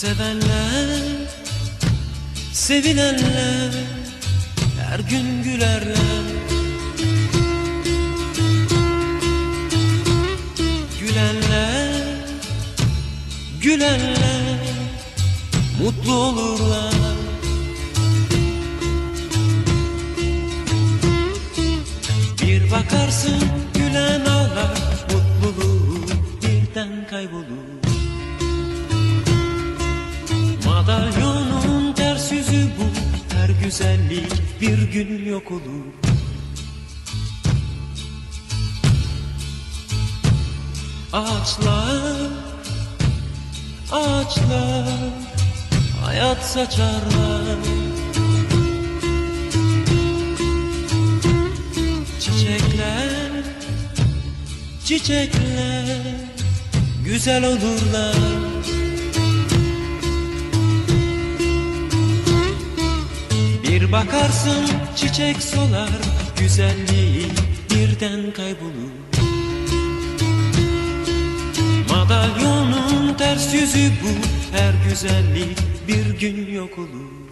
Sevenler, sevilenler her gün gülerler. Mutlu olurlar. Bir bakarsın gülen ağlar mutluluğu birden kaybolur. Madalyonun ters yüzü bu Her güzellik bir gün yok olur. Ağaçlar, ağaçlar Hayat saçarlar. Çiçekler, çiçekler Güzel olurlar. Bir bakarsın çiçek solar Güzelliği birden kaybolur yüzü bu Her güzellik bir gün yok olur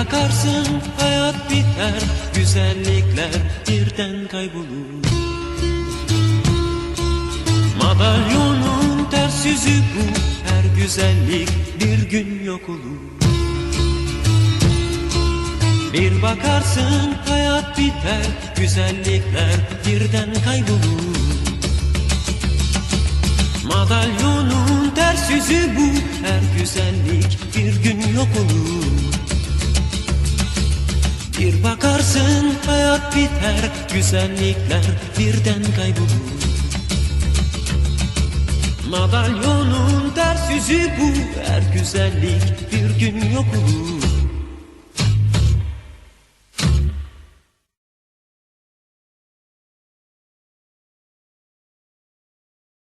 bakarsın hayat biter Güzellikler birden kaybolur. Madalyonun ters yüzü bu Her güzellik bir gün yok olur. Bir bakarsın hayat biter Güzellikler birden kaybolur. Madalyonun ters yüzü bu Her güzellik bir gün yok olur hayat biter Güzellikler birden kaybolur. Madalyonun ters yüzü bu Her güzellik bir gün yok olur